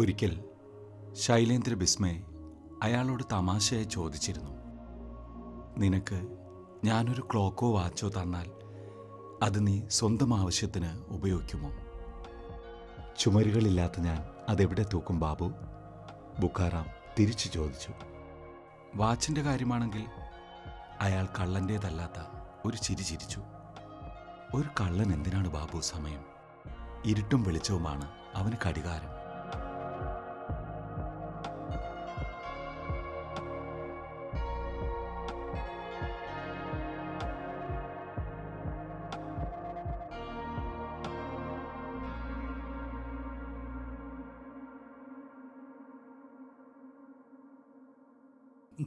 ഒരിക്കൽ ശൈലേന്ദ്ര ബിസ്മയെ അയാളോട് തമാശയായി ചോദിച്ചിരുന്നു. നിനക്ക് ഞാനൊരു ക്ലോക്കോ വാച്ചോ തന്നാൽ അത് നീ സ്വന്തം ആവശ്യത്തിന് ഉപയോഗിക്കുമോ? ചുമരുകളില്ലാത്ത ഞാൻ അതെവിടെ തൂക്കും ബാബു? ബുക്കാറാം തിരിച്ചു ചോദിച്ചു. വാച്ചിന്റെ കാര്യമാണെങ്കിൽ അയാൾ കള്ളന്റേതല്ലാത്ത ഒരു ചിരി ചിരിച്ചു. ഒരു കള്ളൻ എന്തിനാണ് ബാബു സമയം? ഇരുട്ടും വെളിച്ചവുമാണ് അവന് കടികാരം.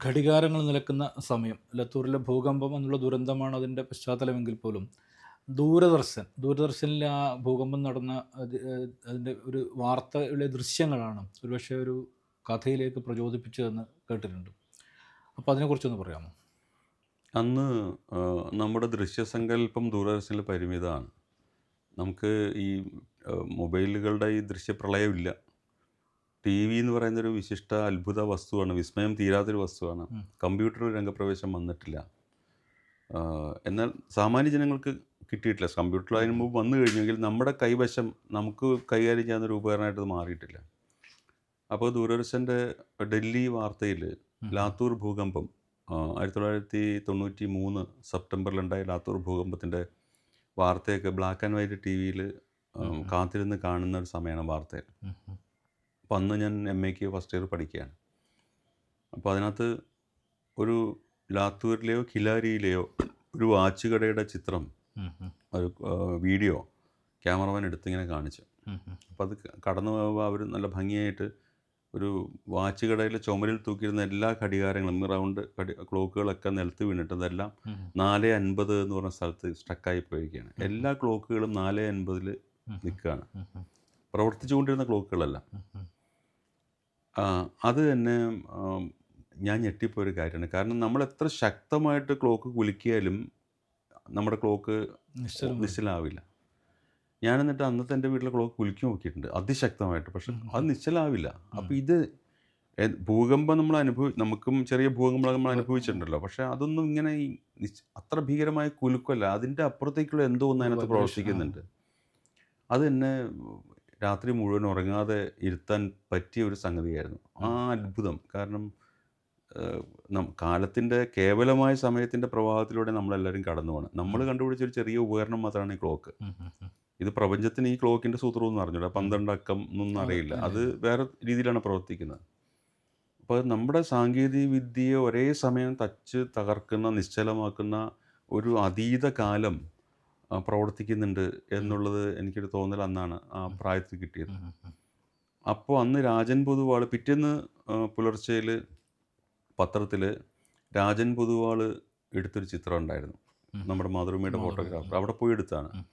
ഘടികാരങ്ങൾ നിലക്കുന്ന സമയം ലത്തൂരിലെ ഭൂകമ്പം എന്നുള്ള ദുരന്തമാണ് അതിന്റെ പശ്ചാത്തലമെങ്കിൽ പോലും ദൂരദർശൻ ദൂരദർശനിൽ ആ ഭൂകമ്പം നടന്ന അത് അതിന്റെ ഒരു വാർത്തയിലെ ദൃശ്യങ്ങളാണ് ഒരുപക്ഷെ ഒരു കഥയിലേക്ക് പ്രചോദിപ്പിച്ചതെന്ന് കേട്ടിട്ടുണ്ട്. അപ്പോൾ അതിനെക്കുറിച്ചൊന്ന് പറയാമോ? അന്ന് നമ്മുടെ ദൃശ്യസങ്കല്പം ദൂരദർശനിൽ പരിമിതമാണ്. നമുക്ക് ഈ മൊബൈലുകളുടെ ഈ ദൃശ്യപ്രളയമില്ല. ടി വി എന്ന് പറയുന്ന ഒരു വിശിഷ്ട അത്ഭുത വസ്തുവാണ് വിസ്മയം തീരാത്തൊരു വസ്തുവാണ്. കമ്പ്യൂട്ടർ രംഗപ്രവേശം വന്നിട്ടില്ല. എന്നാൽ സാമാന്യ ജനങ്ങൾക്ക് കിട്ടിയിട്ടില്ല. കമ്പ്യൂട്ടർ അതിന് മുമ്പ് വന്നു കഴിഞ്ഞെങ്കിൽ നമ്മുടെ കൈവശം നമുക്ക് കൈകാര്യം ചെയ്യുന്ന ഒരു ഉപകരണമായിട്ട് മാറിയിട്ടില്ല. അപ്പോൾ ദൂരദർശന്റെ ഡൽഹി വാർത്തയിൽ ലാത്തൂർ ഭൂകമ്പം ആയിരത്തി തൊള്ളായിരത്തി തൊണ്ണൂറ്റി മൂന്ന് സെപ്റ്റംബറിലുണ്ടായ ലാത്തൂർ ഭൂകമ്പത്തിന്റെ വാർത്തയൊക്കെ ബ്ലാക്ക് ആൻഡ് വൈറ്റ് ടി വിയിൽ കാത്തിരുന്ന് കാണുന്ന ഒരു സമയമാണ് വാർത്തയിൽ. അപ്പോൾ അന്ന് ഞാൻ എം എക്ക് ഫസ്റ്റ് ഇയർ പഠിക്കുകയാണ് അപ്പോൾ അതിനകത്ത് ഒരു ലാത്തൂരിലെയോ കിലാരിയിലെയോ ഒരു വാച്ച് കടയുടെ ചിത്രം ഒരു വീഡിയോ ക്യാമറമാൻ എടുത്തിങ്ങനെ കാണിച്ചു. അപ്പോൾ അത് കടന്നു പോകുമ്പോൾ അവർ നല്ല ഭംഗിയായിട്ട് ഒരു വാച്ച് കടയിലെ ചുമരിൽ തൂക്കിയിരുന്ന എല്ലാ ഘടികാരങ്ങളും റൗണ്ട് കടി ക്ലോക്കുകളൊക്കെ നിലത്ത് വീണിട്ട് അതെല്ലാം നാല് അൻപത് എന്ന് പറഞ്ഞ സ്ഥലത്ത് സ്റ്റക്കായി പോയിരിക്കുകയാണ് എല്ലാ ക്ലോക്കുകളും നാല് അൻപതിൽ നിൽക്കുകയാണ് പ്രവർത്തിച്ചുകൊണ്ടിരുന്ന ക്ലോക്കുകളല്ല. അത് തന്നെ ഞാൻ ഞെട്ടിപ്പോയൊരു കാര്യമാണ്. കാരണം നമ്മൾ എത്ര ശക്തമായിട്ട് ക്ലോക്ക് കുലുക്കിയാലും നമ്മുടെ ക്ലോക്ക് നിശ്ചലം നിശ്ചലാവില്ല. ഞാൻ എന്നിട്ട് അന്നത്തെ എന്റെ വീട്ടിലെ ക്ലോക്ക് കുലുക്കി നോക്കിയിട്ടുണ്ട്. അതിശക്തമായിട്ട്. പക്ഷെ അത് നിശ്ചലാവില്ല. അപ്പോൾ ഇത് ഭൂകമ്പം നമ്മൾ അനുഭവി നമുക്കും ചെറിയ ഭൂകമ്പം നമ്മൾ അനുഭവിച്ചിട്ടുണ്ടല്ലോ. പക്ഷെ അതൊന്നും ഇങ്ങനെ അത്ര ഭീകരമായ കുലുക്കല്ല അതിന്റെ അപ്പുറത്തേക്കുള്ള എന്തോ ഒന്ന് അതിനകത്ത്. പ്രവർത്തിക്കുന്നുണ്ട്. അത് എന്നെ രാത്രി മുഴുവൻ ഉറങ്ങാതെ ഇരുത്താൻ പറ്റിയ ഒരു സംഗതിയായിരുന്നു. ആ അത്ഭുതം. കാരണം കാലത്തിന്റെ കേവലമായ സമയത്തിന്റെ പ്രവാഹത്തിലൂടെ നമ്മളെല്ലാവരും കടന്നു പോകണം നമ്മൾ കണ്ടുപിടിച്ച ഒരു ചെറിയ ഉപകരണം മാത്രമാണ് ഈ ക്ലോക്ക്. ഇത് പ്രപഞ്ചത്തിന് ഈ ക്ലോക്കിന്റെ സൂത്രമൊന്നും അറിഞ്ഞില്ല പന്ത്രണ്ട് അക്കം എന്നൊന്നും അറിയില്ല. അത് വേറെ രീതിയിലാണ് പ്രവർത്തിക്കുന്നത്. അപ്പോൾ നമ്മുടെ സാങ്കേതിക വിദ്യയെ ഒരേ സമയം തച്ച് തകർക്കുന്ന നിശ്ചലമാക്കുന്ന ഒരു അതീത കാലം പ്രവർത്തിക്കുന്നുണ്ട് എന്നുള്ളത് എനിക്കൊരു തോന്നൽ അന്നാണ് ആ പ്രായത്തിൽ കിട്ടിയത്. അപ്പോൾ അന്ന് രാജൻ പൊതുവാൾ പിറ്റേന്ന് പുലർച്ചയിൽ പത്രത്തിൽ രാജൻ പൊതുവാൾ എടുത്തൊരു ചിത്രം ഉണ്ടായിരുന്നു. നമ്മുടെ മാതൃഭൂമിയുടെ ഫോട്ടോഗ്രാഫർ. അവിടെ പോയി എടുത്താണ്.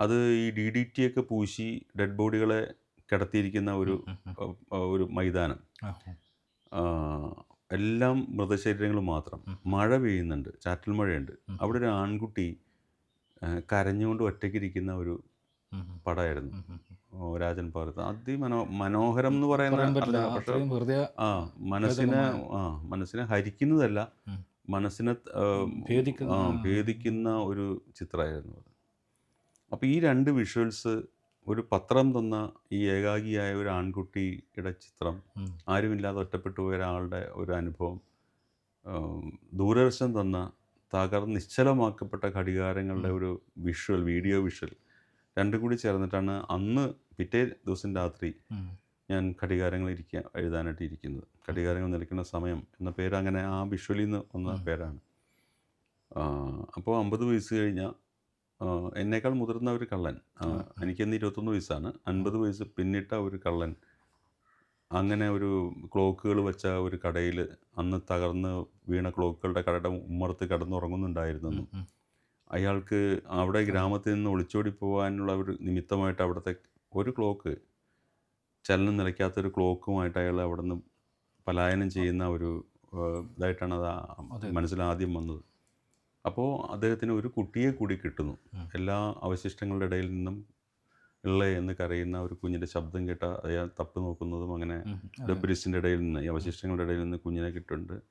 അത് ഈ ഡി ഡി ടി ഒക്കെ പൂശി ഡെഡ് ബോഡികളെ കിടത്തിയിരിക്കുന്ന ഒരു ഒരു മൈതാനം. എല്ലാം മൃതശരീരങ്ങൾ മാത്രം. മഴ പെയ്യുന്നുണ്ട്. ചാറ്റൽ മഴയുണ്ട്. അവിടെ ഒരു ആൺകുട്ടി കരഞ്ഞുകൊണ്ട് ഒറ്റയ്ക്കിരിക്കുന്ന ഒരു പടമായിരുന്നു. രാജൻ പാർത്ത് അതിമനോ മനോഹരം എന്ന് പറയുന്ന ആ മനസ്സിനെ ആ മനസ്സിനെ ഹരിക്കുന്നതല്ല മനസ്സിനെ ഭേദിക്കുന്ന ഒരു ചിത്രമായിരുന്നു അത്. അപ്പോൾ ഈ രണ്ട് വിഷ്വൽസ് ഒരു പത്രം തന്ന ഈ ഏകാഗിയായ ഒരു ആൺകുട്ടിയുടെ ചിത്രം. ആരുമില്ലാതെ ഒറ്റപ്പെട്ടു പോയ ഒരാളുടെ ഒരു അനുഭവം ദൂരദർശൻ തന്ന തകർന്ന് നിശ്ചലമാക്കപ്പെട്ട ഘടികാരങ്ങളുടെ ഒരു വിഷ്വൽ വീഡിയോ വിഷ്വൽ രണ്ടും കൂടി ചേർന്നിട്ടാണ് അന്ന് പിറ്റേ ദിവസം രാത്രി. ഞാൻ ഘടികാരങ്ങൾ ഇരിക്കുക എഴുതാനായിട്ട് ഇരിക്കുന്നത്. ഘടികാരങ്ങൾ നിൽക്കുന്ന സമയം എന്ന പേര് അങ്ങനെ ആ വിഷ്വലിൽ നിന്ന് വന്ന പേരാണ്. അപ്പോൾ അമ്പത് വയസ്സ് കഴിഞ്ഞ ആ, എന്നേക്കാൾ മുതിർന്ന ഒരു കള്ളൻ എനിക്കിന്ന് ഇരുപത്തൊന്ന് വയസ്സാണ്. അൻപത് വയസ്സ് പിന്നിട്ട ഒരു കള്ളൻ അങ്ങനെ ഒരു ക്ലോക്കുകൾ വെച്ച ഒരു കടയിൽ അന്ന് തകർന്ന് വീണ ക്ലോക്കുകളുടെ കടയുടെ ഉമ്മറത്ത് കിടന്നുറങ്ങുന്നുണ്ടായിരുന്നു അയാൾക്ക് അവിടെ ഗ്രാമത്തിൽ നിന്ന് ഒളിച്ചോടി പോകാനുള്ള ഒരു നിമിത്തമായിട്ട് അവിടുത്തെ ഒരു ക്ലോക്ക് ചലനം നിലയ്ക്കാത്തൊരു ക്ലോക്കുമായിട്ട് അയാൾ അവിടെ നിന്ന് പലായനം ചെയ്യുന്ന ഒരു ഇതായിട്ടാണ് അത് ആദ്യം വന്നത്. അപ്പോൾ അദ്ദേഹത്തിന് ഒരു കുട്ടിയെ കൂടി കിട്ടുന്നു. എല്ലാ അവശിഷ്ടങ്ങളുടെ ഇടയിൽ നിന്നും ഉള്ള എന്ന് കരയുന്ന ഒരു കുഞ്ഞിന്റെ ശബ്ദം കേട്ട അയാൾ തപ്പി നോക്കുന്നതും അങ്ങനെ. ഡബ്രിസിന്റെ ഇടയിൽ നിന്ന് ഈ അവശിഷ്ടങ്ങളുടെ ഇടയിൽ നിന്ന് കുഞ്ഞിനെ കിട്ടുന്നുണ്ട്.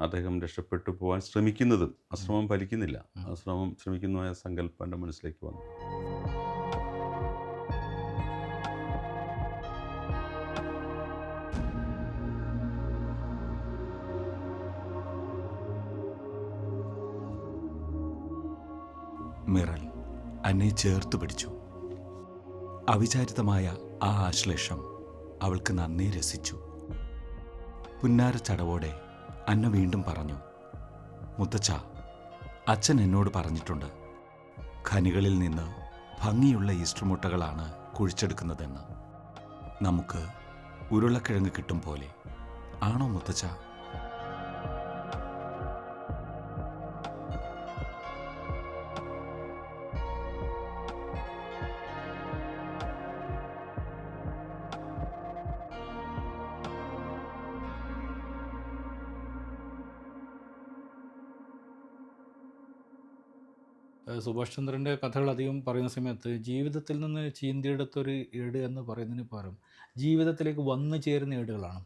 അദ്ദേഹം രക്ഷപ്പെട്ടു പോവാൻ ശ്രമിക്കുന്നതും ആ ശ്രമം ഫലിക്കുന്നില്ല. ആ ശ്രമം ശ്രമിക്കുന്നതായ സങ്കല്പം എന്റെ മനസ്സിലേക്ക് വന്നു. മിറൽ അന്നെ ചേർത്ത് പിടിച്ചു. അവിചാരിതമായ ആ ആശ്ലേഷം അവൾക്ക് നന്നേ രസിച്ചു. പുന്നാര ചടവോടെ അന്ന വീണ്ടും പറഞ്ഞു മുത്തച്ഛ അച്ഛൻ എന്നോട് പറഞ്ഞിട്ടുണ്ട് ഖനികളിൽ നിന്ന് ഭംഗിയുള്ള ഈസ്റ്റർ മുട്ടകളാണ് കുഴിച്ചെടുക്കുന്നതെന്ന്. നമുക്ക് ഉരുളക്കിഴങ്ങ് കിട്ടും പോലെ. ആണോ മുത്തച്ഛ? സുഭാഷ് ചന്ദ്രന്റെ കഥകൾ അധികം പറയുന്ന സമയത്ത് ജീവിതത്തിൽ നിന്ന് ചീന്തിയെടുത്തൊരു ഏട് എന്ന് പറയുന്നതിന് പകരം ജീവിതത്തിലേക്ക് വന്നു ചേരുന്ന ഏടുകളാണ്.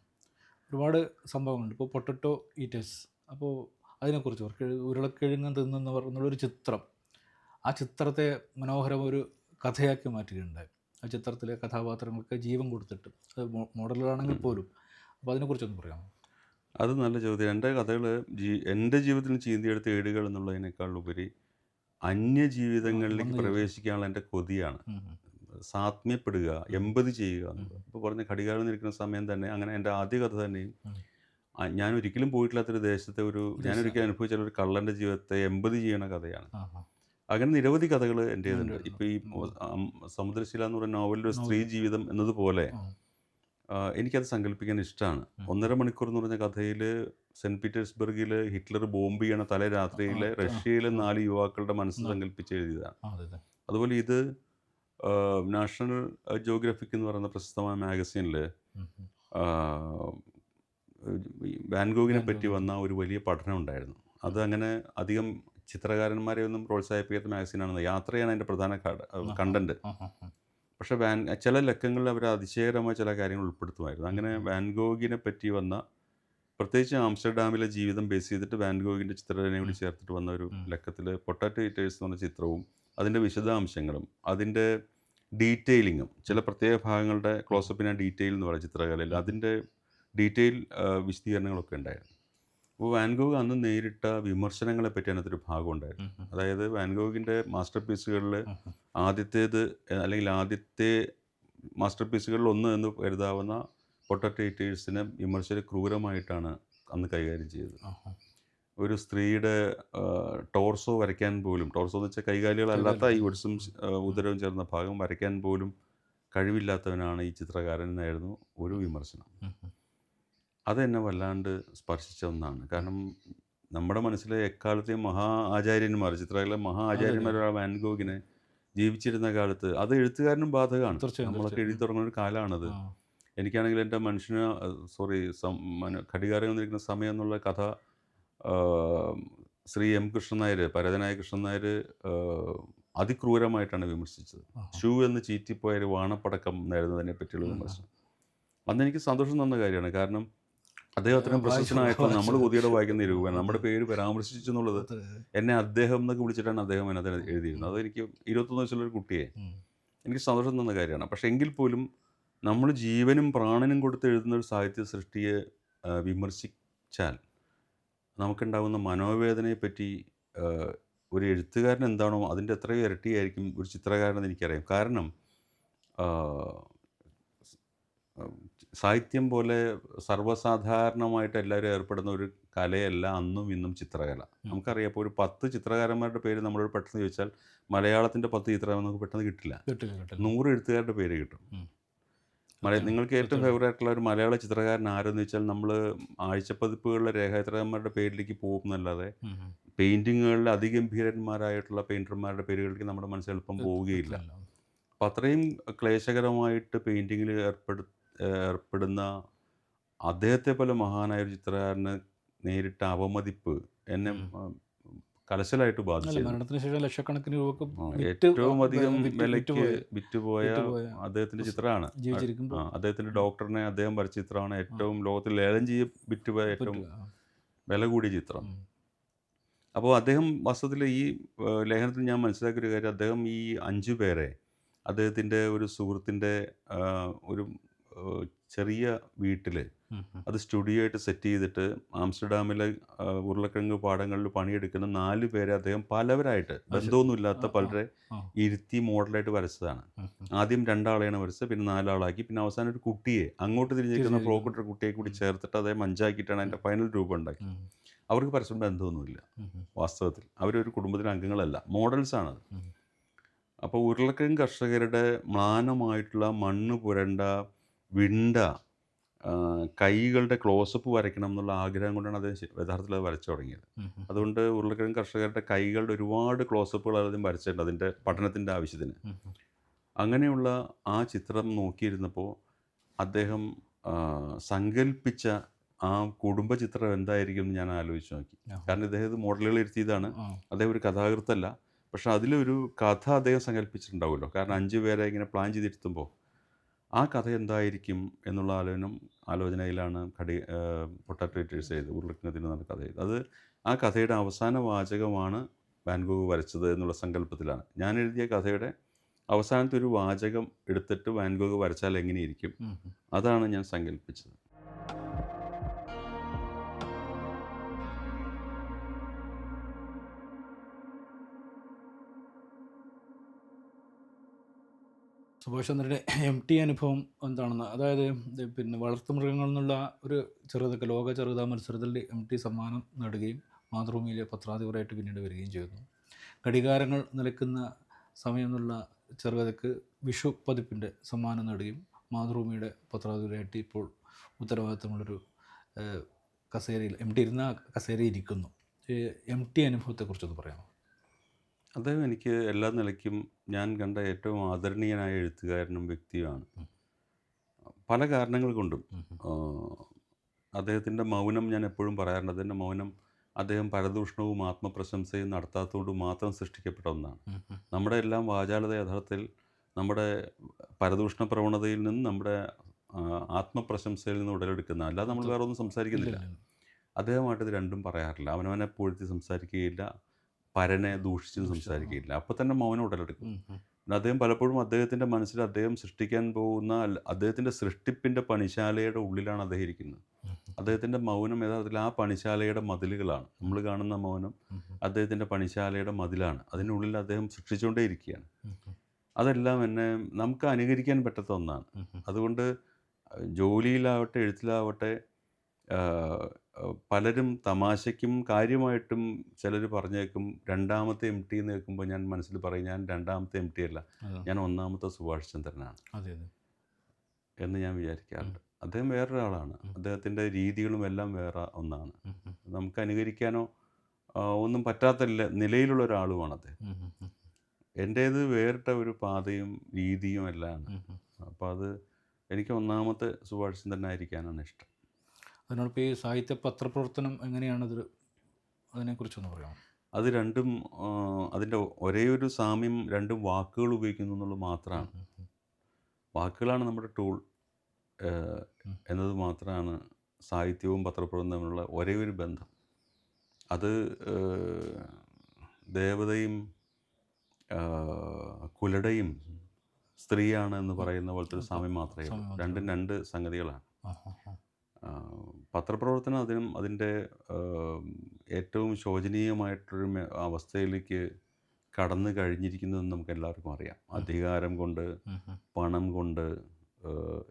ഒരുപാട് സംഭവങ്ങളുണ്ട്. ഇപ്പോൾ പൊട്ടറ്റോ ഈറ്റേഴ്സ്. അപ്പോൾ അതിനെക്കുറിച്ച് അവർക്ക് ഉരുളക്കിഴങ്ങ് തിന്നുന്നവർ എന്നുള്ളൊരു ചിത്രം. ആ ചിത്രത്തെ മനോഹരമൊരു കഥയാക്കി മാറ്റുകയുണ്ടായി. ആ ചിത്രത്തിലെ കഥാപാത്രങ്ങൾക്ക് ജീവൻ കൊടുത്തിട്ട്. അത് മോഡലാണെങ്കിൽ പോലും. അപ്പോൾ അതിനെക്കുറിച്ചൊന്ന് പറയാമോ? അത് നല്ല ചോദ്യം. എന്റെ കഥകൾ ജീ എന്റെ ജീവിതത്തിൽ ചീന്തിയെടുത്ത ഏടുകൾ എന്നുള്ളതിനേക്കാൾ ഉപരി അന്യജീവിതങ്ങളിലേക്ക് ജീവിതങ്ങളിലേക്ക് പ്രവേശിക്കാനുള്ള എന്റെ കൊതിയാണ്. സാത്മ്യപ്പെടുക എമ്പതി ചെയ്യുക. ഇപ്പോൾ പറഞ്ഞ ഘടികാരം നിൽക്കുന്ന സമയം തന്നെ അങ്ങനെ എന്റെ ആദ്യ കഥ തന്നെയും ഞാൻ ഒരിക്കലും പോയിട്ടില്ലാത്തൊരു ദേശത്തെ ഒരു ഞാൻ ഒരിക്കലും അനുഭവിച്ച ഒരു കള്ളന്റെ ജീവിതത്തെ എമ്പതി ചെയ്യണ കഥയാണ്. അങ്ങനെ നിരവധി കഥകൾ എന്റെ ഇതുണ്ട് ഇപ്പോൾ ഈ സമുദ്രശീല എന്ന് പറയുന്ന നോവലിൽ ഒരു സ്ത്രീ ജീവിതം എന്നതുപോലെ എനിക്കത് സങ്കല്പിക്കാൻ ഇഷ്ടമാണ് ഒന്നര മണിക്കൂർ എന്ന് പറഞ്ഞ കഥയിൽ സെന്റ് പീറ്റേഴ്സ്ബർഗിൽ ഹിറ്റ്ലർ ബോംബ് ചെയ്യണ തലേ രാത്രിയിൽ. റഷ്യയിലെ നാല് യുവാക്കളുടെ മനസ്സ്. സങ്കല്പിച്ച് എഴുതിയതാണ് അതുപോലെ ഇത് നാഷണൽ ജോഗ്രഫിക് എന്ന് പറയുന്ന പ്രശസ്തമായ മാഗസീനിൽ. വാൻഗോഗിനെ പറ്റി വന്ന ഒരു വലിയ പഠനം ഉണ്ടായിരുന്നു. അത് അങ്ങനെ അധികം ചിത്രകാരന്മാരെ ഒന്നും പ്രോത്സാഹിപ്പിക്കാത്ത മാഗസീനാണ് യാത്രയാണ് അതിന്റെ പ്രധാന കണ്ടന്റ്. പക്ഷേ വാൻ ചില ലക്കങ്ങളിൽ അവർ അതിശയകരമായ ചില കാര്യങ്ങൾ ഉൾപ്പെടുത്തുമായിരുന്നു. അങ്ങനെ വാൻഗോഗിനെ പറ്റി വന്ന പ്രത്യേകിച്ച് ആംസ്റ്റർഡാമിലെ ജീവിതം ബേസ് ചെയ്തിട്ട് വാൻഗോഗിന്റെ ചിത്രരചനയെ കൂടി ചേർത്തിട്ട് വന്ന ഒരു. ലക്കത്തിൽ പൊട്ടാറ്റോ ഈറ്റേഴ്സ് എന്ന് പറഞ്ഞ ചിത്രവും അതിന്റെ വിശദാംശങ്ങളും അതിന്റെ ഡീറ്റെയിലിങ്ങും ചില പ്രത്യേക ഭാഗങ്ങളുടെ ക്ലോസപ്പിനെ ഡീറ്റെയിൽ എന്ന് പറയുന്ന ചിത്രകലയിൽ അതിന്റെ ഡീറ്റെയിൽ വിശദീകരണങ്ങളൊക്കെ ഉണ്ടായിരുന്നു. അപ്പോൾ വാൻഗോഗ് അന്ന് നേരിട്ട വിമർശനങ്ങളെ പറ്റി അതിനകത്തൊരു ഭാഗം ഉണ്ടായിരുന്നു. അതായത് വാൻഗോഗിന്റെ മാസ്റ്റർ പീസുകളിൽ. ആദ്യത്തേത് അല്ലെങ്കിൽ ആദ്യത്തെ മാസ്റ്റർ പീസുകളിൽ ഒന്ന് എന്ന് കരുതാവുന്ന പൊട്ടറ്റേറ്റേഴ്സിനെ വിമർശകർ ക്രൂരമായിട്ടാണ് അന്ന് കൈകാര്യം ചെയ്തത്. ഒരു സ്ത്രീയുടെ ടോർസോ വരയ്ക്കാൻ പോലും ടോർസോ എന്ന് വെച്ചാൽ കൈകാലികളല്ലാത്ത ഈ ഒടിസും ഉദരവും ചേർന്ന ഭാഗം വരയ്ക്കാൻ പോലും കഴിവില്ലാത്തവനാണ് ഈ ചിത്രകാരൻ എന്നായിരുന്നു ഒരു വിമർശനം അതെന്നെ വല്ലാണ്ട് സ്പർശിച്ച ഒന്നാണ്. കാരണം നമ്മുടെ മനസ്സിലെ എക്കാലത്തെയും മഹാ ആചാര്യന്മാർ ചിത്രകല മഹാ ആചാര്യന്മാരായ വാൻഗോഗിനെ ജീവിച്ചിരുന്ന കാലത്ത് അത് എഴുത്തുകാരനും ബാധകമാണ്. നമ്മളൊക്കെ എഴുതി തുടങ്ങുന്ന ഒരു കാലമാണത് എനിക്കാണെങ്കിൽ എന്റെ മനുഷ്യന് സോറി ഘടികാരം വന്നിരിക്കുന്ന സമയം എന്നുള്ള കഥ ശ്രീ എം കൃഷ്ണൻ നായർ പരതനായ കൃഷ്ണൻ നായർ അതിക്രൂരമായിട്ടാണ് വിമർശിച്ചത്. ഷൂ എന്ന് ചീറ്റിപ്പോയ ഒരു വാണപ്പടക്കം എന്നായിരുന്നു അതിനെ പറ്റിയുള്ള വിമർശനം. അന്ന് എനിക്ക് സന്തോഷം തന്ന കാര്യമാണ്. കാരണം അദ്ദേഹം അത്രയും പ്രശസ്തനായപ്പോൾ നമ്മൾ. കൊതിയുടെ വായിക്കുന്ന രൂപ നമ്മുടെ പേര് പരാമർശിച്ചു എന്നുള്ളത് എന്നെ അദ്ദേഹം എന്നൊക്കെ വിളിച്ചിട്ടാണ് അദ്ദേഹം അതിനകത്ത് എഴുതിയിരുന്നത്. അതെനിക്ക് ഇരുപത്തൊന്ന് വയസ്സുള്ള ഒരു കുട്ടിയെ എനിക്ക് സന്തോഷം തന്ന കാര്യമാണ്. പക്ഷേ എങ്കിൽ പോലും നമ്മൾ ജീവനും പ്രാണനും കൊടുത്ത് എഴുതുന്ന ഒരു സാഹിത്യ സൃഷ്ടിയെ വിമർശിച്ചാൽ നമുക്കുണ്ടാകുന്ന മനോവേദനയെ പറ്റി ഒരു എഴുത്തുകാരൻ എന്താണോ അതിന്റെ എത്രയോ ഇരട്ടിയായിരിക്കും ഒരു ചിത്രകാരനെന്ന് എനിക്കറിയാം. കാരണം സാഹിത്യം പോലെ സർവസാധാരണമായിട്ട് എല്ലാവരും ഏർപ്പെടുന്ന ഒരു കലയല്ല അന്നും ഇന്നും ചിത്രകല. നമുക്കറിയാം ഇപ്പോൾ ഒരു പത്ത് ചിത്രകാരന്മാരുടെ പേര് നമ്മളോട് പെട്ടെന്ന് ചോദിച്ചാൽ മലയാളത്തിന്റെ പത്ത് ചിത്രകാരൻ നമുക്ക് പെട്ടെന്ന് കിട്ടില്ല. നൂറ് എഴുത്തുകാരുടെ പേര് കിട്ടും. മല നിങ്ങൾക്ക് ഏറ്റവും ഫേവറേറ്റ് ആയിട്ടുള്ള ഒരു മലയാള ചിത്രകാരൻ ആരെന്ന് വെച്ചാൽ നമ്മൾ ആഴ്ചപ്പതിപ്പുകളിലെ രേഖാചിത്രകാരന്മാരുടെ പേരിലേക്ക് ഉം. പെയിന്റിങ്ങുകളിലെ അതിഗംഭീരന്മാരായിട്ടുള്ള പെയിന്റർമാരുടെ പേരുകളിലേക്ക് നമ്മുടെ മനസ്സ് എളുപ്പം പോവുകയില്ല. അപ്പം അത്രയും ക്ലേശകരമായിട്ട് പെയിന്റിങ്ങിൽ ഏർപ്പെടു ഏർപ്പെടുന്ന അദ്ദേഹത്തെ പോലെ മഹാനായ ഒരു ചിത്രകാരന് നേരിട്ട അവമതിപ്പ് എന്നെ കലശലായിട്ട് ബാധിച്ചു മരണത്തിന് ശേഷം ലക്ഷക്കണക്കിന് ഏറ്റവും അധികം വിലയ്ക്ക് വിറ്റുപോയ- അദ്ദേഹത്തിന്റെ ചിത്രമാണ്. അദ്ദേഹത്തിന്റെ ഡോക്ടറിനെ അദ്ദേഹം വരച്ച ചിത്രമാണ് ഏറ്റവും ലോകത്തിൽ ലേലം ചെയ്യ വിറ്റുപോയ ഏറ്റവും വില കൂടിയ ചിത്രം. അപ്പോൾ അദ്ദേഹം വാസ്തവത്തിൽ ഈ ലേഖനത്തിൽ ഞാൻ മനസ്സിലാക്കിയ ഒരു കാര്യം അദ്ദേഹം ഈ അഞ്ചു പേരെ അദ്ദേഹത്തിന്റെ ഒരു സുഹൃത്തിന്റെ ഒരു ചെറിയ വീട്ടിൽ. അത് സ്റ്റുഡിയോ ആയിട്ട് സെറ്റ് ചെയ്തിട്ട് ആംസ്റ്റർഡാമിലെ ഉരുളക്കിഴങ്ങ് പാടങ്ങളിൽ പണിയെടുക്കുന്ന നാല് പേരെ അദ്ദേഹം പലവരായിട്ട് ബന്ധമൊന്നുമില്ലാത്ത പലരെ. ഇരുത്തി മോഡലായിട്ട് വരച്ചതാണ്. ആദ്യം രണ്ടാളെയാണ് വരച്ചത് പിന്നെ നാലാളാക്കി പിന്നെ അവസാനം ഒരു കുട്ടിയെ അങ്ങോട്ട് തിരിഞ്ഞിരിക്കുന്ന തിരിഞ്ഞിരിക്കുന്ന. കുട്ടിയെ കൂടി ചേർത്തിട്ട് അദ്ദേഹം അഞ്ചാക്കിയിട്ടാണ് അതിന്റെ ഫൈനൽ രൂപം ഉണ്ടാക്കി അവർക്ക് പരസ്പരം ബന്ധമൊന്നുമില്ല. വാസ്തവത്തിൽ അവരൊരു കുടുംബത്തിലെ അംഗങ്ങളല്ല മോഡൽസാണത്. അപ്പോൾ ഉരുളക്കിഴങ്ങ് കർഷകരുടെ മ്ലാനമായിട്ടുള്ള മണ്ണ് പുരണ്ട വിണ്ട കൈകളുടെ ക്ലോസപ്പ് വരയ്ക്കണം എന്നുള്ള ആഗ്രഹം കൊണ്ടാണ് അദ്ദേഹം യഥാർത്ഥത്തിൽ അത് വരച്ചു തുടങ്ങിയത്. അതുകൊണ്ട് ഉരുളക്കിഴങ്ങ് കർഷകരുടെ കൈകളുടെ ഒരുപാട് ക്ലോസപ്പുകൾ അദ്ദേഹം വരച്ചിട്ടുണ്ട് അതിന്റെ പഠനത്തിന്റെ ആവശ്യത്തിന്. അങ്ങനെയുള്ള ആ ചിത്രം നോക്കിയിരുന്നപ്പോൾ അദ്ദേഹം സങ്കല്പിച്ച ആ കുടുംബ ചിത്രം എന്തായിരിക്കും എന്ന് ഞാൻ ആലോചിച്ച് നോക്കി. കാരണം ഇദ്ദേഹം ഇത് മോഡലുകൾ ഇരുത്തിയതാണ്. അദ്ദേഹം ഒരു കഥാകൃത്തല്ല. പക്ഷെ അതിലൊരു കഥ അദ്ദേഹം സങ്കല്പിച്ചിട്ടുണ്ടാവുമല്ലോ കാരണം അഞ്ച് പേരെ ഇങ്ങനെ പ്ലാൻ ചെയ്തിരുത്തുമ്പോൾ ആ കഥ എന്തായിരിക്കും എന്നുള്ള ആലോചന ആലോചനയിലാണ് കടി പൊട്ടാറ്റേറ്റേഴ്സ് ചെയ്ത് ഉരുളക്കിണത്തിന് നല്ല കഥ ചെയ്ത് അത് ആ കഥയുടെ അവസാന വാചകമാണ് വാൻഗോഗ് വരച്ചത് എന്നുള്ള സങ്കല്പത്തിലാണ്. ഞാൻ എഴുതിയ കഥയുടെ അവസാനത്തെ ഒരു വാചകം എടുത്തിട്ട് വാൻഗോഗ് വരച്ചാൽ എങ്ങനെയിരിക്കും. അതാണ് ഞാൻ സങ്കല്പിച്ചത്. സുഭാഷ് ചന്ദ്രന്റെ എം ടി അനുഭവം എന്താണെന്ന് അതായത് പിന്നെ വളർത്തുമൃഗങ്ങളിൽ നിന്നുള്ള ഒരു ചെറുതൊക്കെ ലോക ചെറുതാ മത്സരത്തിൽ എം ടി സമ്മാനം നേടുകയും മാതൃഭൂമിയിലെ പത്രാധിപരായിട്ട് പിന്നീട് വരികയും ചെയ്യുന്നു ഘടികാരങ്ങൾ നിലക്കുന്ന സമയം എന്നുള്ള ചെറുകഥയ്ക്ക് വിഷു പതിപ്പിന്റെ സമ്മാനം നേടുകയും മാതൃഭൂമിയുടെ പത്രാധിപരായിട്ട് ഇപ്പോൾ ഉത്തരവാദിത്തമുള്ളൊരു കസേരയിൽ എം ടി ഇരുന്ന കസേരയിൽ ഇരിക്കുന്നു. എം ടി അനുഭവത്തെക്കുറിച്ചൊന്ന് പറയാമോ? അദ്ദേഹം എനിക്ക് എല്ലാ നിലയ്ക്കും ഞാൻ കണ്ട ഏറ്റവും ആദരണീയനായ എഴുത്തുകാരനും വ്യക്തിയുമാണ്. പല കാരണങ്ങൾ കൊണ്ടും. അദ്ദേഹത്തിന്റെ മൗനം ഞാൻ എപ്പോഴും പറയാറുണ്ട്. അതിന്റെ മൗനം അദ്ദേഹം പരദൂഷണവും ആത്മപ്രശംസയും നടത്താത്തതുകൊണ്ട് മാത്രം സൃഷ്ടിക്കപ്പെട്ട ഒന്നാണ്. നമ്മുടെ എല്ലാം വാചാലത യഥാർത്ഥത്തിൽ നമ്മുടെ പരദൂഷണ പ്രവണതയിൽ നിന്ന് നമ്മുടെ ആത്മപ്രശംസയിൽ നിന്ന് ഉടലെടുക്കുന്ന അല്ലാതെ നമ്മൾ വേറെ ഒന്നും സംസാരിക്കുന്നില്ല. അദ്ദേഹമായിട്ട് ഇത് രണ്ടും പറയാറില്ല. അവനവനെ പൂഴ്ത്തി സംസാരിക്കുകയില്ല. പരനെ ദൂഷിച്ചും സംസാരിക്കില്ല അപ്പോൾ തന്നെ മൗനം ഉടലെടുക്കും. അദ്ദേഹം പലപ്പോഴും അദ്ദേഹത്തിന്റെ മനസ്സിൽ അദ്ദേഹം സൃഷ്ടിക്കാൻ പോകുന്ന അദ്ദേഹത്തിന്റെ സൃഷ്ടിപ്പിന്റെ സൃഷ്ടിപ്പിന്റെ പണിശാലയുടെ ഉള്ളിലാണ് അദ്ദേഹം ഇരിക്കുന്നത്. അദ്ദേഹത്തിന്റെ അദ്ദേഹത്തിന്റെ മൗനം യഥാർത്ഥത്തിൽ ആ പണിശാലയുടെ മതിലുകളാണ്. നമ്മൾ കാണുന്ന മൗനം. അദ്ദേഹത്തിന്റെ പണിശാലയുടെ മതിലാണ്. അതിനുള്ളിൽ അദ്ദേഹം സൃഷ്ടിച്ചുകൊണ്ടേ ഇരിക്കുകയാണ്. അതെല്ലാം എന്നെ നമുക്ക് അനുകരിക്കാൻ പറ്റാത്ത ഒന്നാണ്. അതുകൊണ്ട് ജോലിയിലാവട്ടെ എഴുത്തിലാവട്ടെ ആഹ്, അഹ് പലരും തമാശയ്ക്കും കാര്യമായിട്ടും ചിലർ പറഞ്ഞേക്കും രണ്ടാമത്തെ എം ടി എന്ന് കേൾക്കുമ്പോൾ ഞാൻ മനസ്സിൽ പറയും ഞാൻ രണ്ടാമത്തെ എം ടി അല്ല അതെ. ഞാൻ ഒന്നാമത്തെ സുഭാഷ് ചന്ദ്രനാണ്. അതെ അതെ. എന്ന് ഞാൻ വിചാരിക്കാറുണ്ട്. അദ്ദേഹം വേറൊരാളാണ്. അദ്ദേഹത്തിന്റെ രീതികളും എല്ലാം വേറെ ഒന്നാണ്. ഉം, ഉം. നമുക്ക് അനുകരിക്കാനോ ആ, ഒന്നും പറ്റാത്ത നിലയിലുള്ള ഒരാളുമാണ് അദ്ദേഹം. ഉം, ഉം, ഉം. എന്റേത് വേറിട്ട ഒരു പാതയും രീതിയും എല്ലാമാണ്. ഉം, ഉം. അപ്പോൾ അത് എനിക്ക് ഒന്നാമത്തെ സുഭാഷ് ചന്ദ്രനായിരിക്കാനാണ് ഇഷ്ടം. അതിനോടൊപ്പം ഈ സാഹിത്യ പത്രപ്രവർത്തനം എങ്ങനെയാണത് അതിനെക്കുറിച്ചൊന്ന് പറയാം അത് രണ്ടും അതിന്റെ ഒരേ ഒരു സാമ്യം രണ്ടും വാക്കുകൾ ഉപയോഗിക്കുന്നു എന്നുള്ളത് മാത്രമാണ്. വാക്കുകളാണ് നമ്മുടെ ടൂൾ. എന്നത് മാത്രമാണ് സാഹിത്യവും പത്രപ്രവർത്തനവും തമ്മിലുള്ള ഒരേ ഒരു ബന്ധം. അത് ദേവതയും കുലടയും സ്ത്രീയാണ് എന്ന് പറയുന്ന പോലത്തെ ഒരു സാമ്യം മാത്രമേ ഉള്ളൂ. മാത്രമേ രണ്ടും രണ്ട് സംഗതികളാണ്. ആ. പത്രപ്രവർത്തനം അതിനും അതിന്റെ ഏറ്റവും ശോചനീയമായിട്ടൊരു മെ- അവസ്ഥയിലേക്ക് കടന്നു കഴിഞ്ഞിരിക്കുന്നതെന്ന് നമുക്ക് എല്ലാവർക്കും അറിയാം അധികാരം കൊണ്ട് ഉം. പണം കൊണ്ട്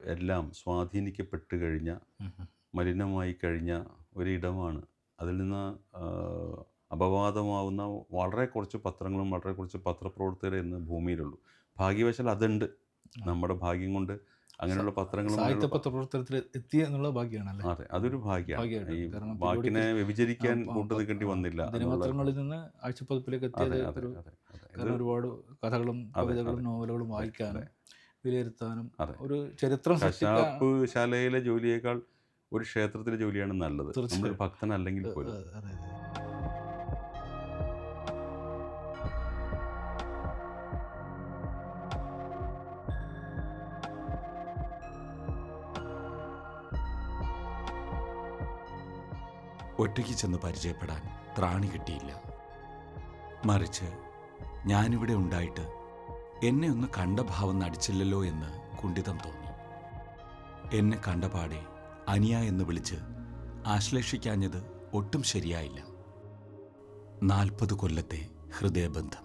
എല്ലാം സ്വാധീനിക്കപ്പെട്ട് കഴിഞ്ഞ ഉം. മലിനമായി കഴിഞ്ഞ ഒരിടമാണ് അതിൽ നിന്ന് അപവാദമാവുന്ന വളരെ കുറച്ച് പത്രങ്ങളും വളരെ കുറച്ച് പത്രപ്രവർത്തകരെ ഇന്ന് ഭൂമിയിലുള്ളൂ ഭാഗ്യവശാൽ അതുണ്ട് നമ്മുടെ ഭാഗ്യം കൊണ്ട് അങ്ങനെയുള്ള പത്രങ്ങളും സാഹിത്യ പത്രപ്രവർത്തനത്തിൽ എത്തി എന്നുള്ള ഭാഗ്യമാണല്ലേ? അതെ അതൊരു ഭാഗ്യമാണ്. ഭാഗ്യമാണ്. ഈ വാക്കിനെ വ്യഭിചരിക്കാൻ കൂട്ടു നിൽക്കേണ്ടി വന്നില്ല പത്രങ്ങളിൽ ദിനപത്രങ്ങളിൽ നിന്ന് ആഴ്ചപ്പതിപ്പിലേക്ക് എത്തിയത് കാരണം ഒരുപാട് കഥകളും കവിതകളും നോവലുകളും വായിക്കാനും വിലയിരുത്താനും ഒരു ചരിത്രം കശാപ്പ് ശാലയിലെ ജോലിയേക്കാൾ ഒരു ക്ഷേത്രത്തിലെ ജോലിയാണ് നല്ലത്. നമ്മൾ ഭക്തനല്ലെങ്കിൽ പോലും. ഒറ്റയ്ക്ക് ചെന്ന് പരിചയപ്പെടാൻ ത്രാണി കിട്ടിയില്ല. മറിച്ച് ഞാനിവിടെ ഉണ്ടായിട്ട് എന്നെ ഒന്ന് കണ്ട ഭാവം നടിച്ചില്ലല്ലോ എന്ന് കുണ്ഠിതം തോന്നി. എന്നെ കണ്ടപാടെ അനിയ എന്ന് വിളിച്ച് ആശ്ലേഷിക്കാഞ്ഞത് ഒട്ടും ശരിയായില്ല. നാൽപ്പത് കൊല്ലത്തെ ഹൃദയബന്ധം.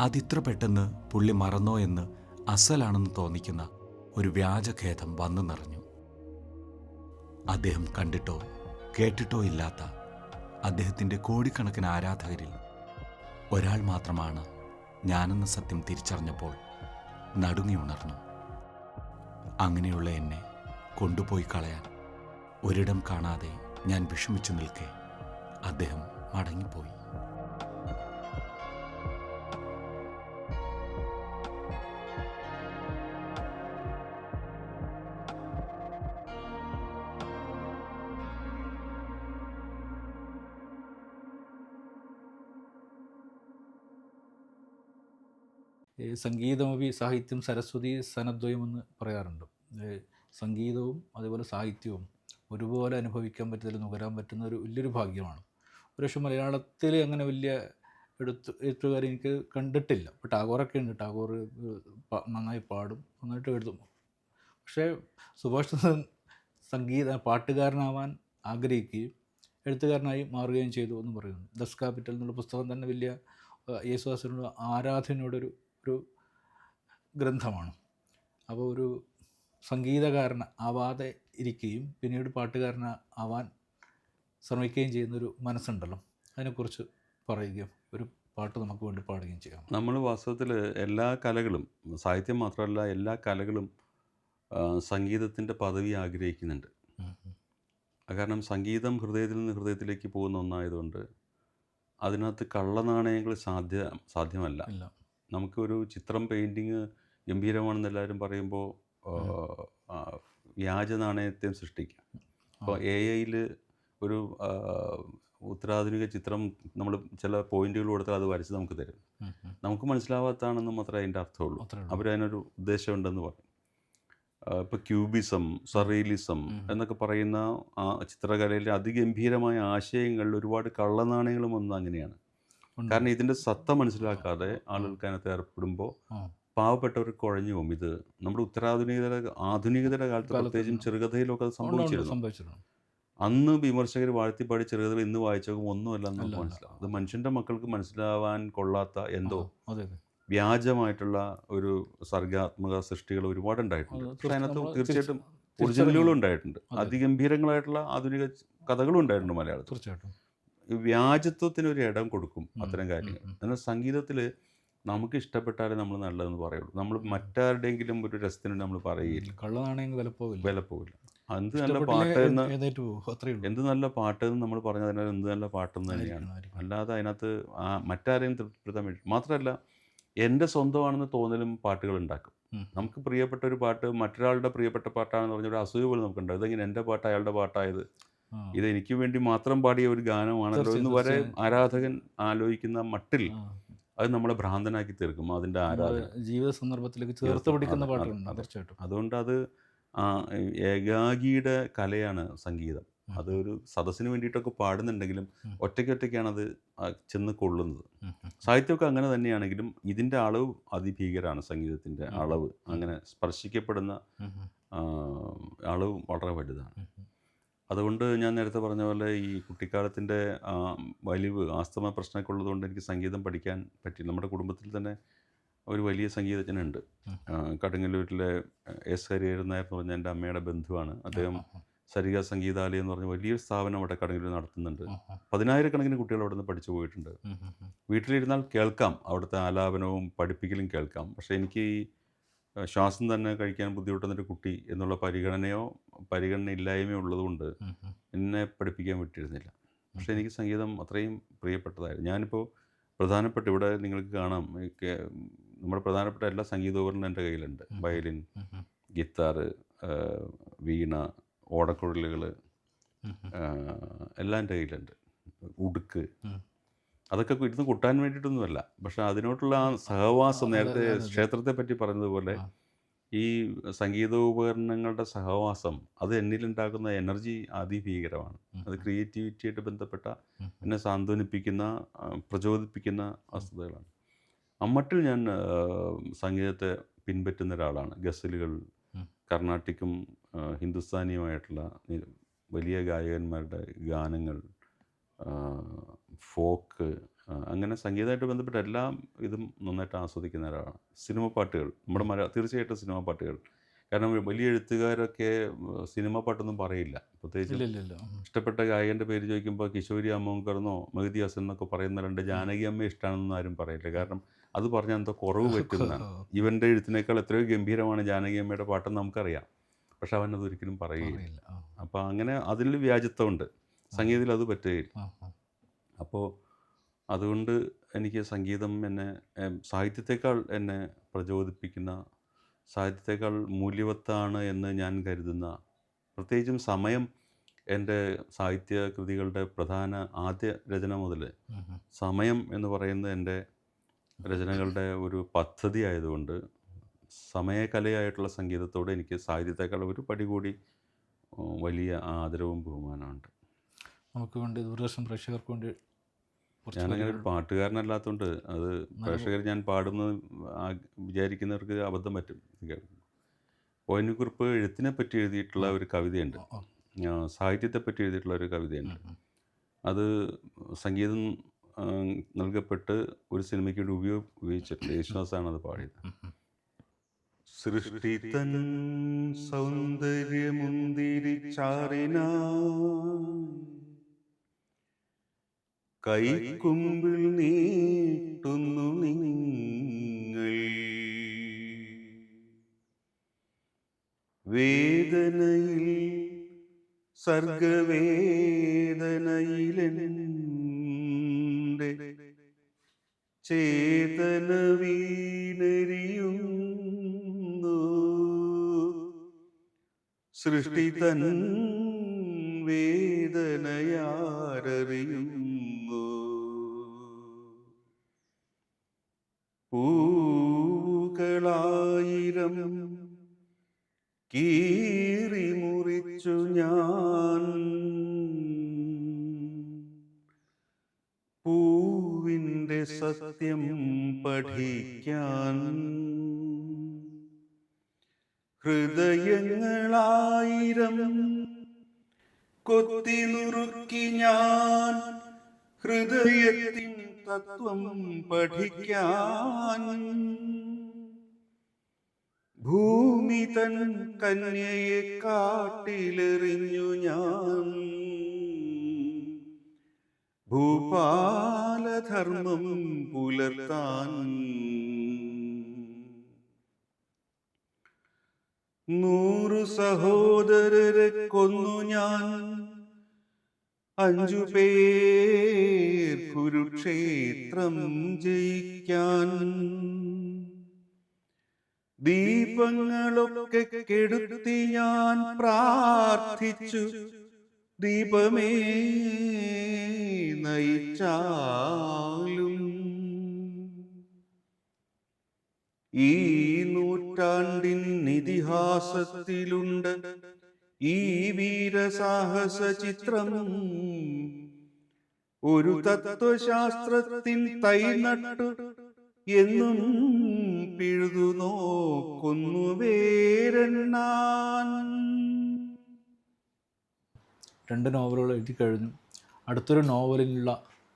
അതിത്ര പെട്ടെന്ന് പുള്ളി മറന്നോ എന്ന് അസലാണെന്ന് തോന്നിക്കുന്ന ഒരു വ്യാജഖേദം വന്നു നിറഞ്ഞു. അദ്ദേഹം കണ്ടിട്ടോ കേട്ടിട്ടോ ഇല്ലാത്ത അദ്ദേഹത്തിന്റെ കോടിക്കണക്കിന് ആരാധകരിൽ ഒരാൾ മാത്രമാണ് ഞാനെന്ന സത്യം തിരിച്ചറിഞ്ഞപ്പോൾ നടുങ്ങി ഉണർന്നു. അങ്ങനെയുള്ള എന്നെ കൊണ്ടുപോയി കളയാൻ ഒരിടം കാണാതെ ഞാൻ വിഷമിച്ചു നിൽക്കെ അദ്ദേഹം മടങ്ങിപ്പോയി. ഈ സംഗീതമൊഴി സാഹിത്യം സരസ്വതി സനദ്വയമെന്ന് പറയാറുണ്ട്. സംഗീതവും അതുപോലെ സാഹിത്യവും ഒരുപോലെ അനുഭവിക്കാൻ പറ്റുന്നതിൽ നുകരാൻ പറ്റുന്ന ഒരു വലിയൊരു ഭാഗ്യമാണ്. ഒരുപക്ഷെ മലയാളത്തിൽ അങ്ങനെ വലിയ എടുത്ത് എഴുത്തുകാർ എനിക്ക് കണ്ടിട്ടില്ല. ഇപ്പോൾ ടാഗോറൊക്കെ ഉണ്ട്. ടാഗോർ നന്നായി പാടും നന്നായിട്ട് എഴുതും. പക്ഷേ സുഭാഷ് ചന്ദ്രൻ സംഗീത പാട്ടുകാരനാവാൻ ആഗ്രഹിക്കുകയും എഴുത്തുകാരനായി മാറുകയും ചെയ്തു എന്ന് പറയുന്നു. ദസ് കാപ്പിറ്റൽ എന്നുള്ള പുസ്തകം തന്നെ വലിയ യേശുദാസിനോട് ആരാധനയോടൊരു ഒരു ഗ്രന്ഥമാണ്. അപ്പോൾ ഒരു സംഗീതകാരൻ ആവാതെ ഇരിക്കുകയും പിന്നീട് പാട്ടുകാരൻ ആവാൻ ശ്രമിക്കുകയും ചെയ്യുന്നൊരു മനസ്സുണ്ടല്ലോ. അതിനെക്കുറിച്ച് പറയുകയും ഒരു പാട്ട് നമുക്ക് വേണ്ടി പാടുകയും ചെയ്യാം. നമ്മൾ വാസ്തവത്തിൽ എല്ലാ കലകളും സാഹിത്യം മാത്രമല്ല എല്ലാ കലകളും സംഗീതത്തിന്റെ പദവി ആഗ്രഹിക്കുന്നുണ്ട്. കാരണം സംഗീതം ഹൃദയത്തിൽ നിന്ന് ഹൃദയത്തിലേക്ക് പോകുന്ന ഒന്നായതുകൊണ്ട് അതിനകത്ത് കള്ളനാണയങ്ങൾ സാധ്യ സാധ്യമല്ല. നമുക്കൊരു ചിത്രം പെയിന്റിങ് ഗംഭീരമാണെന്ന് എല്ലാവരും പറയുമ്പോൾ വ്യാജ നാണയത്തെ സൃഷ്ടിക്കാം. അപ്പോൾ എ ഐയിൽ ഒരു ഉത്തരാധുനിക ചിത്രം നമ്മൾ ചില പോയിന്റുകൾ കൊടുത്താൽ അത് വരച്ച് നമുക്ക് തരും. നമുക്ക് മനസ്സിലാവാത്തതാണെന്ന് മാത്രമേ അതിന്റെ അർത്ഥമുള്ളൂ. അവരതിനൊരു ഉദ്ദേശമുണ്ടെന്ന് പറയും. ഇപ്പോൾ ക്യൂബിസം സറീലിസം എന്നൊക്കെ പറയുന്ന ആ ചിത്രകലയിലെ അതിഗംഭീരമായ ആശയങ്ങളിൽ ഒരുപാട് കള്ളനാണയങ്ങളും വന്നത് അങ്ങനെയാണ്. കാരണം ഇതിന്റെ സത്ത മനസ്സിലാക്കാതെ ആളുകൾക്ക് അതിനകത്ത് ഏർപ്പെടുമ്പോൾ. പാവപ്പെട്ടവർ കുഴഞ്ഞു പോകും. ഇത് നമ്മുടെ ഉത്തരാധുനികതയുടെ ആധുനികതയുടെ കാലത്ത് പ്രത്യേകിച്ചും ചെറുകഥയിലൊക്കെ അത് സംഭവിച്ചിരുന്നു. അന്ന് വിമർശകർ വാഴ്ത്തിപ്പാടി ചെറുകഥകൾ ഇന്ന് വായിച്ചോക്കും ഒന്നുമല്ല എന്ന് നമുക്ക്. മനസ്സിലാവും. അത് മനുഷ്യന്റെ മക്കൾക്ക് മനസ്സിലാവാൻ കൊള്ളാത്ത എന്തോ വ്യാജമായിട്ടുള്ള ഒരു സർഗാത്മക സൃഷ്ടികൾ ഒരുപാട് ഉണ്ടായിട്ടുണ്ട്. പക്ഷെ അതിനകത്ത് തീർച്ചയായിട്ടും ഒറിജിനലുകളും ഉണ്ടായിട്ടുണ്ട്. അതെ. അതിഗംഭീരങ്ങളായിട്ടുള്ള ആധുനിക കഥകളും ഉണ്ടായിട്ടുണ്ട് മലയാളത്തിൽ. തീർച്ചയായിട്ടും. വ്യാജത്വത്തിന് ഒരു ഇടം കൊടുക്കും അത്തരം കാര്യങ്ങൾ. എന്നാൽ സംഗീതത്തിൽ നമുക്ക് ഇഷ്ടപ്പെട്ടാലേ നമ്മൾ നല്ലതെന്ന് പറയുള്ളൂ. നമ്മൾ മറ്റാരുടെയെങ്കിലും ഒരു രസത്തിന് നമ്മൾ പറയുകയില്ല. കള്ളനാണെങ്കിൽ വില പോവില്ല. വില പോകില്ല എന്ത് നല്ല പാട്ട് എന്ന് എന്ത് നല്ല പാട്ട് എന്ന് നമ്മൾ പറഞ്ഞാൽ അതിനകത്ത് എന്ത് നല്ല പാട്ടെന്ന് തന്നെയാണ്. അല്ലാതെ അതിനകത്ത് ആ മറ്റാരെയും തൃപ്തിപ്പെടുത്താൻ വേണ്ടി മാത്രമല്ല എന്റെ സ്വന്തമാണെന്ന് തോന്നലും പാട്ടുകൾ ഉണ്ടാക്കും. നമുക്ക് പ്രിയപ്പെട്ട ഒരു പാട്ട് മറ്റൊരാളുടെ പ്രിയപ്പെട്ട പാട്ടാണെന്ന് പറഞ്ഞ ഒരു അസൂയ പോലും നമുക്കുണ്ടാകും ഇതെങ്ങനെ എന്റെ പാട്ട് അയാളുടെ പാട്ടായത്. ഇത് എനിക്ക് വേണ്ടി മാത്രം പാടിയ ഒരു ഗാനമാണല്ലോ എന്ന് വരെ ആരാധകൻ ആലോചിക്കുന്ന മട്ടിൽ അത് നമ്മളെ ഭ്രാന്തനാക്കി തീർക്കും അതിന്റെ ആരാധന ജീവിത സന്ദർഭത്തിലേക്ക് ചേർത്ത് പിടിക്കുന്ന അതെ, പാട്ടുകളുണ്ട് തീർച്ചയായിട്ടും. അതുകൊണ്ട് അത് ഏകാഗിയുടെ കലയാണ് സംഗീതം. അതൊരു സദസ്സിന് വേണ്ടിയിട്ടൊക്കെ പാടുന്നുണ്ടെങ്കിലും. ഒറ്റയ്ക്കൊറ്റയ്ക്കാണ് അത് ചെന്ന് കൊള്ളുന്നത്. സാഹിത്യമൊക്കെ അങ്ങനെ തന്നെയാണെങ്കിലും ഇതിന്റെ അളവ് അതിഭീകരമാണ് സംഗീതത്തിന്റെ. അളവ്. അങ്ങനെ സ്പർശിക്കപ്പെടുന്ന. അളവ് വളരെ വലുതാണ്. അതുകൊണ്ട് ഞാൻ നേരത്തെ പറഞ്ഞ പോലെ ഈ കുട്ടിക്കാലത്തിന്റെ വലിവ് ആസ്തമ പ്രശ്നമൊക്കെ ഉള്ളതുകൊണ്ട് എനിക്ക് സംഗീതം പഠിക്കാൻ പറ്റി നമ്മുടെ കുടുംബത്തിൽ തന്നെ ഒരു വലിയ സംഗീതജ്ഞനുണ്ട്. കടുങ്ങല്ലൂരിലെ എസ് ഹരിഹരൻ നായർ എന്ന് പറഞ്ഞ എന്റെ അമ്മയുടെ ബന്ധുവാണ്. അദ്ദേഹം സരിക സംഗീതാലയം എന്ന് പറഞ്ഞ വലിയൊരു സ്ഥാപനം അവിടെ കടുങ്ങല്ലൂർ നടത്തുന്നുണ്ട്. പതിനായിരക്കണക്കിന് കുട്ടികൾ അവിടെ നിന്ന് പഠിച്ചു പോയിട്ടുണ്ട്. വീട്ടിലിരുന്നാൽ കേൾക്കാം. അവിടുത്തെ ആലാപനവും പഠിപ്പിക്കലും കേൾക്കാം. പക്ഷേ എനിക്ക് ഈ ശ്വാസം തന്നെ കഴിക്കാൻ ബുദ്ധിമുട്ടുന്നൊരു കുട്ടി എന്നുള്ള പരിഗണനയോ പരിഗണന ഇല്ലായ്മയോ ഉള്ളതുകൊണ്ട്. എന്നെ പഠിപ്പിക്കാൻ വിട്ടിരുന്നില്ല പക്ഷെ എനിക്ക് സംഗീതം അത്രയും പ്രിയപ്പെട്ടതായിരുന്നു ഞാനിപ്പോൾ പ്രധാനപ്പെട്ട ഇവിടെ നിങ്ങൾക്ക് കാണാം നമ്മുടെ പ്രധാനപ്പെട്ട എല്ലാ സംഗീതോപകരണം എന്റെ കയ്യിലുണ്ട് വയലിൻ. ഗിത്താറ് വീണ ഓടക്കുഴലുകൾ. എല്ലാം എന്റെ കയ്യിലുണ്ട് ഉടുക്ക്. അതൊക്കെ ഇരുന്ന് കൂട്ടാൻ വേണ്ടിയിട്ടൊന്നുമല്ല. പക്ഷെ അതിനോട്ടുള്ള ആ സഹവാസം നേരത്തെ. ക്ഷേത്രത്തെ പറ്റി പറഞ്ഞതുപോലെ ഈ സംഗീതോപകരണങ്ങളുടെ സഹവാസം അത് എന്നിലുണ്ടാക്കുന്ന എനർജി അതിഭീകരമാണ്. അത് ക്രിയേറ്റിവിറ്റിയായിട്ട് ബന്ധപ്പെട്ട എന്നെ സാന്ത്വനിപ്പിക്കുന്ന പ്രചോദിപ്പിക്കുന്ന വസ്തുതകളാണ്. അമ്മട്ടിൽ ഞാൻ സംഗീതത്തെ പിൻപറ്റുന്ന ഒരാളാണ്. ഗസലുകൾ. കർണാട്ടിക്കും ഹിന്ദുസ്ഥാനിയുമായിട്ടുള്ള വലിയ ഗായകന്മാരുടെ ഗാനങ്ങൾ ഫോക്ക് അങ്ങനെ സംഗീതമായിട്ട് ബന്ധപ്പെട്ട എല്ലാം ഇതും നന്നായിട്ട് ആസ്വദിക്കുന്ന ഒരാളാണ്. സിനിമ പാട്ടുകൾ നമ്മുടെ മല തീർച്ചയായിട്ടും സിനിമ പാട്ടുകൾ. കാരണം വലിയ എഴുത്തുകാരൊക്കെ സിനിമ പാട്ടൊന്നും പറയില്ല. പ്രത്യേകിച്ച് ഇഷ്ടപ്പെട്ട ഗായകന്റെ പേര് ചോദിക്കുമ്പോൾ കിഷോരി അമ്മോങ്കർന്നോ മഹിതി ഹസൻ എന്നൊക്കെ പറയുന്ന രണ്ട് ജാനകി അമ്മ ഇഷ്ടമാണെന്നൊന്നും ആരും പറയില്ല. കാരണം അത് പറഞ്ഞാൽ എന്തോ കുറവ് പറ്റുന്ന ഇവന്റെ എഴുത്തിനേക്കാൾ എത്രയോ ഗംഭീരമാണ് ജാനകി അമ്മയുടെ പാട്ടെന്ന് നമുക്കറിയാം. പക്ഷെ അവൻ അത് ഒരിക്കലും പറയുകയില്ല അപ്പം അങ്ങനെ അതിൽ വ്യാജത്വമുണ്ട്. സംഗീതത്തിൽ അത് പറ്റുകയില്ല. അപ്പോൾ അതുകൊണ്ട് എനിക്ക് സംഗീതം എന്നെ സാഹിത്യത്തേക്കാൾ എന്നെ പ്രചോദിപ്പിക്കുന്ന സാഹിത്യത്തെക്കാൾ മൂല്യവത്താണ് എന്ന് ഞാൻ കരുതുന്ന പ്രത്യേകിച്ചും സമയം എന്റെ സാഹിത്യ കൃതികളുടെ പ്രധാന ആദ്യ രചന മുതൽ. സമയം എന്ന് പറയുന്നത് എന്റെ രചനകളുടെ ഒരു പദ്ധതി ആയതുകൊണ്ട് സമയകലയായിട്ടുള്ള സംഗീതത്തോട് എനിക്ക് സാഹിത്യത്തെക്കാൾ ഒരു പടി കൂടി വലിയ ആദരവും ബഹുമാനമുണ്ട് നമുക്ക് വേണ്ടി ദൂരദർശൻ പ്രേക്ഷകർക്ക് വേണ്ടി ഞാനങ്ങനെ ഒരു പാട്ടുകാരനല്ലാത്തതുകൊണ്ട് അത് പ്രേക്ഷകർ ഞാൻ പാടുന്നത് വിചാരിക്കുന്നവർക്ക് അബദ്ധം പറ്റും. കേൾക്കുമ്പോൾ എഴുത്തിനെ പറ്റി എഴുതിയിട്ടുള്ള ഒരു കവിതയുണ്ട്. സാഹിത്യത്തെ പറ്റി എഴുതിയിട്ടുള്ള ഒരു കവിതയുണ്ട്. അത് സംഗീതം നൽകപ്പെട്ട് ഒരു സിനിമയ്ക്ക് വേണ്ടി ഉപയോഗ ഉപയോഗിച്ചിട്ടുണ്ട്. യേശുദാസാണ് അത് പാടിയത്. സൃഷ്ടി തൻ സൗന്ദര്യമുന്തിരിച്ചാറിനാ കൈക്കുമ്പിൽ നീട്ടുന്നു നിങ്ങൾ. വേദനയിൽ സർഗവേദനയിലെന്റെ ചേതന വീണരിയുന്നു സൃഷ്ടിതൻ വേദനയാരറിയുന്നു പൂക്കളായിരം കീറി മുറിച്ചു ഞാൻ. പൂവിന്റെ സത്യം പഠിക്കാൻ ഹൃദയങ്ങളായിരം കൊത്തി നുറുക്കി ഞാൻ. ഹൃദയത്തിൻ തത്വം പഠിക്കാൻ. ഭൂമി തൻ കന്യയെ കാട്ടിലെറിഞ്ഞു ഞാൻ. ഭൂപാലധർമ്മം പുലർത്താൻ. നൂറു സഹോദരരെ കൊന്നു ഞാൻ. അഞ്ചു പേർ കുരുക്ഷേത്രം ജയിക്കാൻ. ദീപങ്ങളൊക്കെ കെടുത്തി ഞാൻ പ്രാർത്ഥിച്ചു. ദീപമേ നയിച്ചാലും. ഈ നൂറ്റാണ്ടിൻ ഇതിഹാസത്തിലുണ്ട് ഈ വീരസാഹസ ചിത്രം ഒരു തത്വശാസ്ത്രത്തിൻ തൈ നട്ടു എന്നും പിഴുതു നോക്കുന്നു വേരെണ്ണാൻ. രണ്ട് നോവലുകൾ എഴുതി കഴിഞ്ഞു. അടുത്തൊരു നോവലിനുള്ള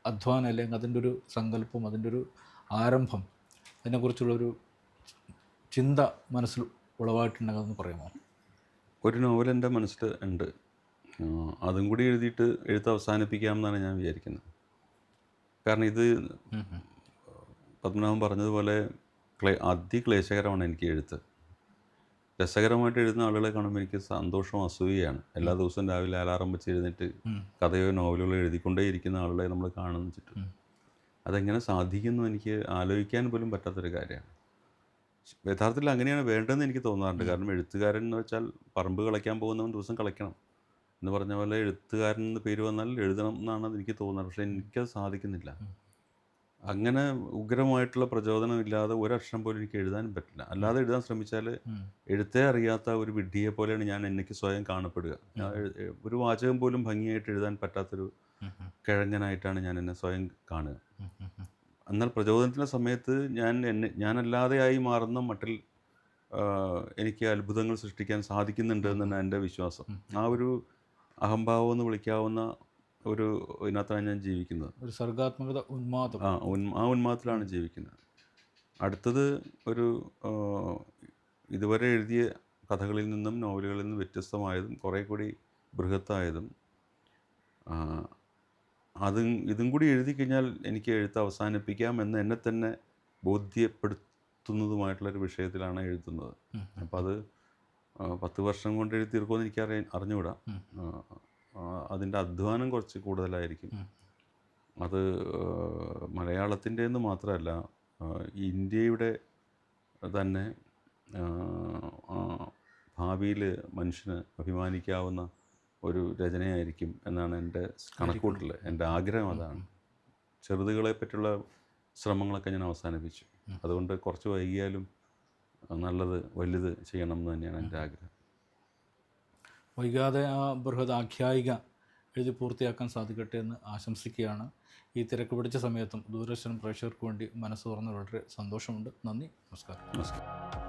അധ്വാനം അല്ലെങ്കിൽ അതിന്റെ ഒരു സങ്കല്പം അതിന്റെ ഒരു ആരംഭം അതിനെക്കുറിച്ചുള്ളൊരു ചിന്ത മനസ്സിൽ ഉളവായിട്ടുണ്ടെങ്കിൽ പറയുമോ പറയാമോ? ഒരു നോവൽ എന്റെ മനസ്സിൽ ഉണ്ട്. അതും കൂടി എഴുതിയിട്ട് എഴുത്ത് അവസാനിപ്പിക്കാമെന്നാണ് ഞാൻ വിചാരിക്കുന്നത്. കാരണം ഇത്. പത്മനാഭൻ പറഞ്ഞതുപോലെ ക്ലേ അതിക്ലേശകരമാണ് എനിക്ക് എഴുത്ത്. രസകരമായിട്ട് എഴുതുന്ന ആളുകളെ കാണുമ്പോൾ എനിക്ക് സന്തോഷവും അസൂയയാണ്. എല്ലാ ദിവസവും രാവിലെ അലാറം വെച്ച് എഴുന്നിട്ട്. കഥയോ നോവലുകളോ എഴുതിക്കൊണ്ടേയിരിക്കുന്ന ആളുകളെ നമ്മൾ കാണുന്നു. അതെങ്ങനെ സാധിക്കുന്നു എനിക്ക് ആലോചിക്കാൻ പോലും പറ്റാത്തൊരു കാര്യമാണ്. യഥാർത്ഥത്തിൽ അങ്ങനെയാണ് വേണ്ടതെന്ന് എനിക്ക് തോന്നാറുണ്ട്. കാരണം എഴുത്തുകാരൻ എന്ന് വെച്ചാൽ പറമ്പ് കളിക്കാൻ പോകുന്നവൻ ദിവസം കളിക്കണം. എന്ന് പറഞ്ഞ പോലെ എഴുത്തുകാരൻ എന്ന് പേര് വന്നാൽ എഴുതണം എന്നാണ് എനിക്ക് തോന്നുന്നത്. പക്ഷേ എനിക്കത് സാധിക്കുന്നില്ല. അങ്ങനെ ഉഗ്രമായിട്ടുള്ള പ്രചോദനം ഇല്ലാതെ ഒരക്ഷരം പോലും എനിക്ക് എഴുതാനും പറ്റില്ല. അല്ലാതെ എഴുതാൻ ശ്രമിച്ചാൽ എഴുത്തേ അറിയാത്ത ഒരു വിഡ്ഢിയെ പോലെയാണ് ഞാൻ എനിക്ക് സ്വയം കാണപ്പെടുക. ഒരു വാചകം പോലും ഭംഗിയായിട്ട് എഴുതാൻ പറ്റാത്തൊരു കിഴങ്ങനായിട്ടാണ് ഞാൻ എന്നെ സ്വയം കാണുക. എന്നാൽ പ്രചോദനത്തിന്റെ സമയത്ത് ഞാൻ എന്നെ ഞാനല്ലാതെയായി മാറുന്ന മട്ടിൽ എനിക്ക് അത്ഭുതങ്ങൾ സൃഷ്ടിക്കാൻ സാധിക്കുന്നുണ്ട് എന്നാണ് എന്റെ വിശ്വാസം. ആ ഒരു അഹംഭാവം എന്ന് വിളിക്കാവുന്ന ഒരു ഇതിനകത്താണ് ഞാൻ ജീവിക്കുന്നത്. ഒരു സർഗാത്മകത ഉന്മാദം. ആ ആ ഉന്മാദത്തിലാണ് ജീവിക്കുന്നത്. അടുത്തത് ഒരു ഇതുവരെ എഴുതിയ കഥകളിൽ നിന്നും നോവലുകളിൽ നിന്നും വ്യത്യസ്തമായതും കുറേ കൂടി ബൃഹത്തായതും അതും ഇതും കൂടി എഴുതി കഴിഞ്ഞാൽ എനിക്ക് എഴുത്ത് അവസാനിപ്പിക്കാം എന്ന് എന്നെ തന്നെ ബോധ്യപ്പെടുത്തുന്നതുമായിട്ടുള്ളൊരു വിഷയത്തിലാണ് എഴുതുന്നത്. അപ്പോൾ അത് പത്ത് വർഷം കൊണ്ട് എഴുതി തീർക്കുമെന്ന് എനിക്ക് അറിയാൻ അറിഞ്ഞുകൂടാ അതിന്റെ അധ്വാനം കുറച്ച് കൂടുതലായിരിക്കും. അത് മലയാളത്തിന്റെ എന്ന് മാത്രമല്ല ഇന്ത്യയുടെ തന്നെ ഭാവിയിൽ മനുഷ്യന് അഭിമാനിക്കാവുന്ന ഒരു രചനയായിരിക്കും എന്നാണ് എന്റെ കണക്കൂട്ടൽ എന്റെ ആഗ്രഹം അതാണ്. ചെറുതുകളെ പറ്റിയുള്ള ശ്രമങ്ങളൊക്കെ ഞാൻ അവസാനിപ്പിച്ചു. അതുകൊണ്ട് കുറച്ച് വൈകിയാലും നല്ലത് വലുത് ചെയ്യണം എന്ന് തന്നെയാണ് എന്റെ ആഗ്രഹം. വൈകാതെ ആ ബൃഹത് ആഖ്യായിക എഴുതി പൂർത്തിയാക്കാൻ സാധിക്കട്ടെ എന്ന് ആശംസിക്കുകയാണ്. ഈ തിരക്ക് പിടിച്ച സമയത്തും ദൂരദർശൻ പ്രേക്ഷകർക്ക് വേണ്ടി മനസ്സ് തുറന്ന് വളരെ സന്തോഷമുണ്ട്. നന്ദി. നമസ്കാരം. നമസ്കാരം.